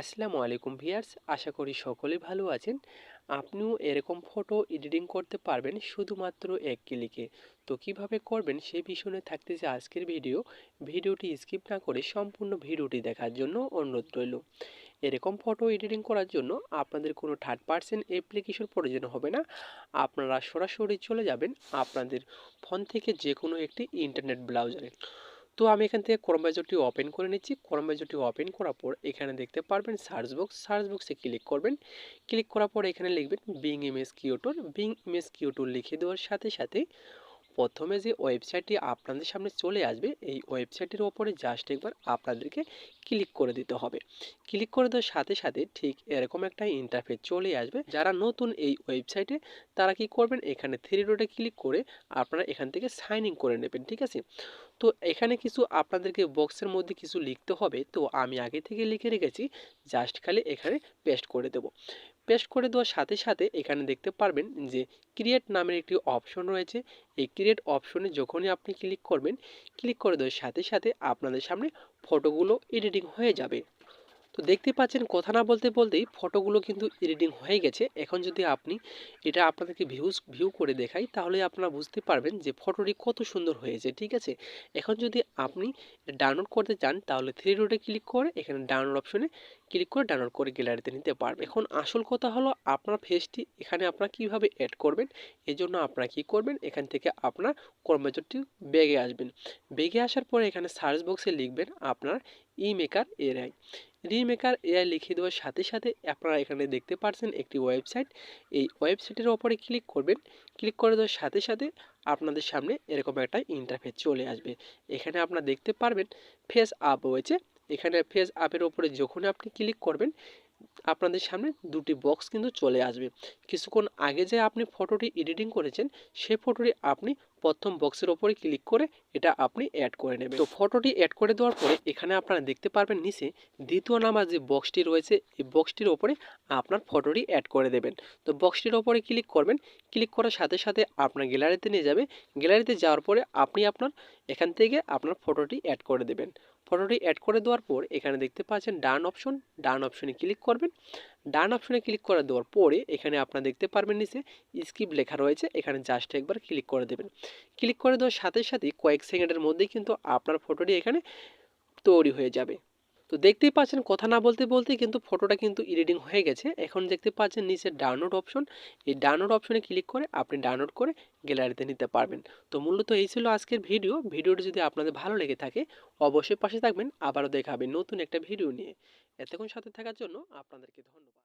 আসসালামু আলাইকুম ভিয়ার্স আশা করি সকলেই ভালো আছেন। আপনিও এরকম ফটো এডিটিং করতে পারবেন শুধুমাত্র এক ক্লিকে তো কীভাবে করবেন সেই বিষয়ে থাকতেছে আজকের ভিডিও ভিডিওটি স্কিপ না করে সম্পূর্ণ ভিডিওটি দেখার জন্য অনুরোধ রইল। এরকম ফটো এডিটিং করার জন্য আপনাদের কোনো থার্ড পার্সেন্ট অ্যাপ্লিকেশন প্রয়োজন হবে না। আপনারা সরাসরি চলে যাবেন আপনাদের ফোন থেকে যে কোনো একটি ইন্টারনেট ব্রাউজারে তো আমি এখান থেকে ক্রোম ওপেন করে নিচ্ছি। ক্রোম ওপেন করার পর এখানে দেখতে পারবেন সার্চ বক্স সার্চ বক্সে ক্লিক করবেন। ক্লিক করার পর এখানে লিখবেন Bing image creator Bing image creator লিখে দেওয়ার সাথে সাথে প্রথমে যে ওয়েবসাইটটি আপনাদের সামনে চলে আসবে, এই ওয়েবসাইটের ওপরে জাস্ট একবার আপনাদেরকে ক্লিক করে দিতে হবে। ক্লিক করে দেওয়ার সাথে সাথে ঠিক এরকম একটা ইন্টারফেস চলে আসবে। যারা নতুন এই ওয়েবসাইটে, তারা কি করবেন? এখানে থ্রি ডটে ক্লিক করে আপনারা এখান থেকে সাইন ইন করে নেবেন, ঠিক আছে? তো এখানে কিছু আপনাদেরকে বক্সের মধ্যে কিছু লিখতে হবে। তো আমি আগে থেকে লিখে রেখেছি জাস্ট খালি এখানে পেস্ট করে দেব। পেস্ট করে দেওয়ার সাথে সাথে এখানে দেখতে পারবেন যে ক্রিয়েট নামের একটি অপশন রয়েছে। এই ক্রিয়েট অপশনে যখনই আপনি ক্লিক করবেন ক্লিক করে দেওয়ার সাথে সাথে আপনাদের সামনে ফটোগুলো এডিটিং হয়ে যাবে। তো দেখতে পাচ্ছেন কথা না বলতে বলতেই ফটোগুলো কিন্তু এডিটিং হয়ে গেছে। এখন যদি আপনি এটা আপনাদেরকে ভিউজ ভিউ করে দেখাই, তাহলে আপনারা বুঝতে পারবেন যে ফটোটি কত সুন্দর হয়েছে, ঠিক আছে? এখন যদি আপনি ডাউনলোড করতে চান, তাহলে থ্রি রোডে ক্লিক করে এখানে ডাউনলোড অপশনে ক্লিক করে ডাউনলোড করে গ্যালারিতে নিতে পারবেন এখন আসল কথা হলো আপনার ফেসটি এখানে আপনারা কীভাবে অ্যাড করবেন এই জন্য আপনারা কী করবেন, এখান থেকে আপনার কর্মচারটি বেগে আসবেন। বেগে আসার পরে এখানে সার্চ বক্সে লিখবেন আপনার e maker AI remaker AI লিখে দেওয়ার সাথে সাথে আপনারা এখানে দেখতে পাচ্ছেন একটি ওয়েবসাইট এই ওয়েবসাইটের ওপরে ক্লিক করবেন। ক্লিক করে দেওয়ার সাথে সাথে আপনাদের সামনে এরকম একটা ইন্টারফেস চলে আসবে। এখানে আপনারা দেখতে পারবেন ফেস আপ রয়েছে এখানে ফেস আপের ওপরে যখন আপনি ক্লিক করবেন, আপনাদের সামনে দুটি বক্স কিন্তু চলে আসবে। কিছুক্ষণ আগে যে আপনি ফটোটি এডিটিং করেছেন সেই ফটোটি আপনি প্রথম বক্সের ওপরে ক্লিক করে এটা আপনি অ্যাড করে নেবেন। তো ফটোটি অ্যাড করে দেওয়ার পরে এখানে আপনারা দেখতে পারবেন নিচে দ্বিতীয় নাম্বার যে বক্সটি রয়েছে, এই বক্সটির ওপরে আপনার ফটোটি অ্যাড করে দেবেন। তো বক্সটির ওপরে ক্লিক করবেন ক্লিক করার সাথে সাথে আপনার গ্যালারিতে নিয়ে যাবে। গ্যালারিতে যাওয়ার পরে আপনি আপনার, এখান থেকে আপনার ফটোটি অ্যাড করে দেবেন। ফটোটি অ্যাড করে দেওয়ার পর এখানে দেখতে পাচ্ছেন ডান অপশন ডান অপশনে ক্লিক করবেন। ডান অপশনে ক্লিক করে দেওয়ার পরে এখানে আপনারা দেখতে পারবেন নিচে স্কিপ লেখা রয়েছে, এখানে জাস্ট একবার ক্লিক করে দেবেন। ক্লিক করে দেওয়ার সাথে সাথে কয়েক সেকেন্ডের মধ্যেই কিন্তু আপনার ফটোটি এখানে তৈরি হয়ে যাবে। তো দেখতেই পাচ্ছেন কথা না বলতে বলতে কিন্তু ফটোটা কিন্তু এডিটিং হয়ে গেছে। এখন দেখতে পাচ্ছেন নিচে ডাউনলোড অপশন এই ডাউনলোড অপশনে ক্লিক করে আপনি ডাউনলোড করে গ্যালারিতে নিতে পারবেন। তো মূলত এই ছিল আজকের ভিডিও ভিডিওটি যদি আপনাদের ভালো লেগে থাকে, অবশ্যই পাশে থাকবেন। আবারও দেখাবেন নতুন একটা ভিডিও নিয়ে। এতক্ষণ সাথে থাকার জন্য আপনাদেরকে ধন্যবাদ।